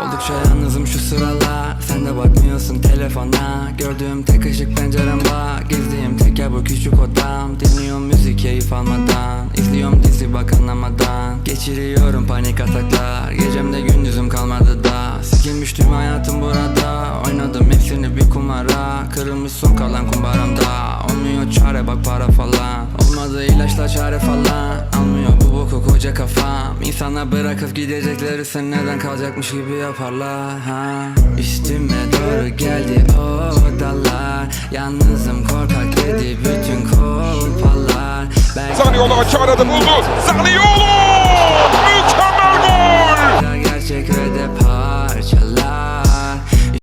Oldukça yalnızım şu sıralar Sen de bakmıyorsun telefona. Gördüğüm tek ışık pencerem var. Gizliyim tek ya bu küçük odam. Dinliyorum müzik keyif almadan. İzliyorum dizi bak anlamadan Geçiriyorum panik ataklar. Gecemde gündüzüm kalmadı da. Sikilmiş tüm hayatım burada. Oynadım hepsini bir kumara. Kırılmış son kalan kumbaramda. Olmuyor çare bak para falan. Olmadı ilaçla çare falan. Almıyor bu boku koca kafam. İnsana bırakıp gidecekleri sen neden kalacakmış gibi yaparlar ha? Üstüme doğru geldi odalar Yalnızım korkak dedi bütün kolpalar. Zaniolo açı aradı buldu. Zaniolo!